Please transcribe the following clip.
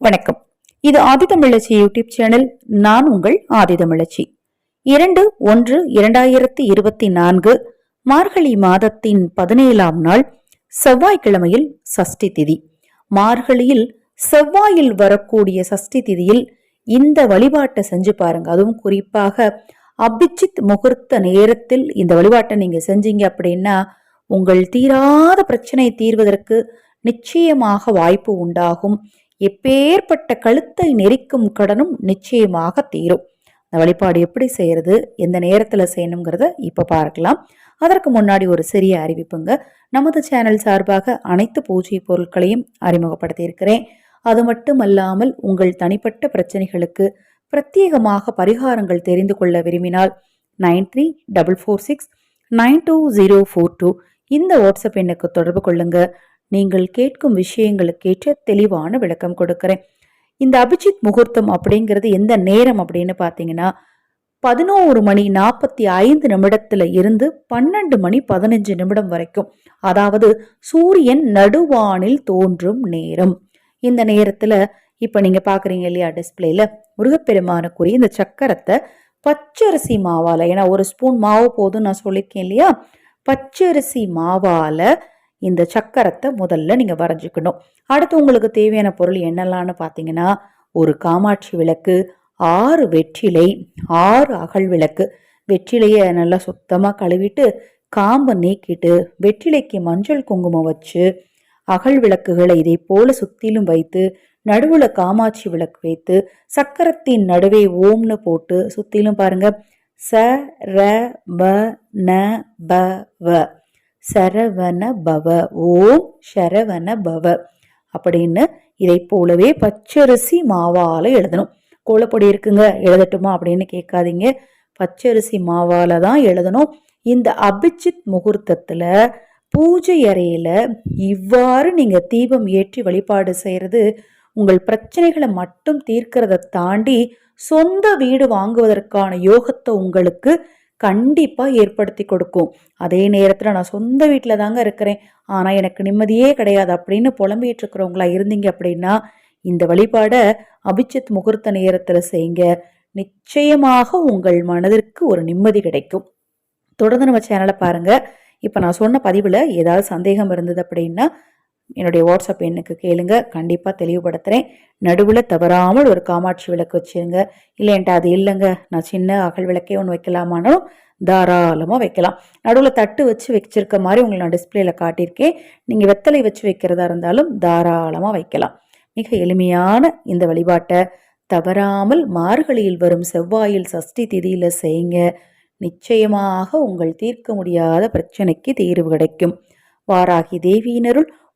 வணக்கம். இது ஆதிதமிழச்சி YouTube channel. நான் உங்கள் ஆதிதமிழச்சி இரண்டு ஒன்று இரண்டாயிரத்தி இருபத்தி நான்கு மார்கழி மாதத்தின் பதினேழாம் நாள் செவ்வாய்க்கிழமையில் சஷ்டி திதி. மார்கழியில் செவ்வாயில் வரக்கூடிய சஷ்டி திதியில் இந்த வழிபாட்டை செஞ்சு பாருங்க. அதுவும் குறிப்பாக அபிச்சித் முகூர்த்த நேரத்தில் இந்த வழிபாட்டை நீங்க செஞ்சீங்க அப்படின்னா உங்கள் தீராத பிரச்சனை தீர்வதற்கு நிச்சயமாக வாய்ப்பு உண்டாகும். எப்பேற்பட்ட கழுத்தை நெரிக்கும் கடனும் நிச்சயமாக தீரும். அந்த வழிபாடு எப்படி செய்யறது எந்த நேரத்தில் செய்யணுங்கிறத இப்போ பார்க்கலாம். அதற்கு முன்னாடி ஒரு சிறிய அறிவிப்புங்க. நமது சேனல் சார்பாக அனைத்து பூஜை பொருட்களையும் அறிமுகப்படுத்தியிருக்கிறேன். அது மட்டுமல்லாமல் உங்கள் தனிப்பட்ட பிரச்சனைகளுக்கு பிரத்யேகமாக பரிகாரங்கள் தெரிந்து கொள்ள விரும்பினால் nine three double four six nine two zero four two இந்த வாட்ஸ்அப் எண்ணுக்கு தொடர்பு கொள்ளுங்கள் நீங்கள் கேட்கும் விஷயங்களுக்கேற்ற தெளிவான விளக்கம் கொடுக்கிறேன். இந்த அபிஜித் முகூர்த்தம் அப்படிங்கிறது எந்த நேரம் அப்படின்னு பார்த்தீங்கன்னா பதினோரு மணி நாற்பத்தி ஐந்து நிமிடத்துல இருந்து பன்னெண்டு மணி பதினஞ்சு நிமிடம் வரைக்கும். அதாவது சூரியன் நடுவானில் தோன்றும் நேரம். இந்த நேரத்துல இப்ப நீங்க பாக்குறீங்க இல்லையா டிஸ்பிளேல முருகப்பெருமானுக்குரிய இந்த சக்கரத்தை பச்சரிசி மாவால ஏன்னா ஒரு ஸ்பூன் மாவு போதும் நான் சொல்லியிருக்கேன் இல்லையா? பச்சரிசி மாவால இந்த சக்கரத்தை முதல்ல நீங்கள் வரைஞ்சிக்கணும். அடுத்து உங்களுக்கு தேவையான பொருள் என்னெல்லாம்னு பார்த்தீங்கன்னா ஒரு காமாட்சி விளக்கு ஆறு வெற்றிலை ஆறு அகல் விளக்கு. வெற்றிலையை நல்லா சுத்தமாக கழுவிட்டு காம்பை நீக்கிட்டு வெற்றிலைக்கு மஞ்சள் குங்குமம் வச்சு அகல் விளக்குகளை இதை போல சுத்திலும் வைத்து நடுவுல காமாட்சி விளக்கு வைத்து சக்கரத்தின் நடுவே ஓம்னு போட்டு சுத்திலும் பாருங்க. ச ர ப ந ப வ. சரவண பவ ஓம் சரவண பவ அப்படின்னு இதை போலவே பச்சரிசி மாவால் எழுதணும். கோலப்பொடி இருக்குங்க எழுதட்டுமா அப்படின்னு கேட்காதீங்க. பச்சரிசி மாவால் தான் எழுதணும். இந்த அபிஜித் முகூர்த்தத்தில் பூஜை அறையில் இவ்வாறு நீங்கள் தீபம் ஏற்றி வழிபாடு செய்கிறது உங்கள் பிரச்சனைகளை மட்டும் தீர்க்கிறத தாண்டி சொந்த வீடு வாங்குவதற்கான யோகத்தை உங்களுக்கு கண்டிப்பாக ஏற்படுத்தி கொடுக்கும். அதே நேரத்தில் நான் சொந்த வீட்டில் தாங்க இருக்கிறேன். ஆனால் எனக்கு நிம்மதியே கிடையாது. அப்படின்னு புலம்பிட்டு இருக்கிறவங்களா இருந்தீங்க அப்படின்னா இந்த வழிபாடை அபிச்சித் முகூர்த்த நேரத்தில் செய்யுங்க. நிச்சயமாக உங்கள் மனதிற்கு ஒரு நிம்மதி கிடைக்கும். தொடர்ந்து நம்ம சேனலை பாருங்கள் இப்போ நான் சொன்ன பதிவில் ஏதாவது சந்தேகம் இருந்தது அப்படின்னா என்னுடைய வாட்ஸ்அப் எண்ணுக்கு கேளுங்க. கண்டிப்பாக தெளிவுபடுத்துகிறேன் நடுவில் தவறாமல் ஒரு காமாட்சி விளக்கு வச்சுருங்க. இல்லைன்ட்டு அது இல்லைங்க. நான் சின்ன அகல் விளக்கே ஒன்று வைக்கலாமானாலும் தாராளமாக வைக்கலாம். நடுவில் தட்டு வச்சு வச்சிருக்க மாதிரி உங்களை நான் டிஸ்பிளேல காட்டியிருக்கேன். நீங்கள் வெத்தலை வச்சு வைக்கிறதா இருந்தாலும் தாராளமாக வைக்கலாம். மிக எளிமையான இந்த வழிபாட்டை தவறாமல் மார்கழியில் வரும் செவ்வாயில் சஷ்டி திதியில் செய்யுங்க. நிச்சயமாக உங்கள் தீர்க்க முடியாத பிரச்சனைக்கு தீர்வு கிடைக்கும். வாராகி தேவியினருள்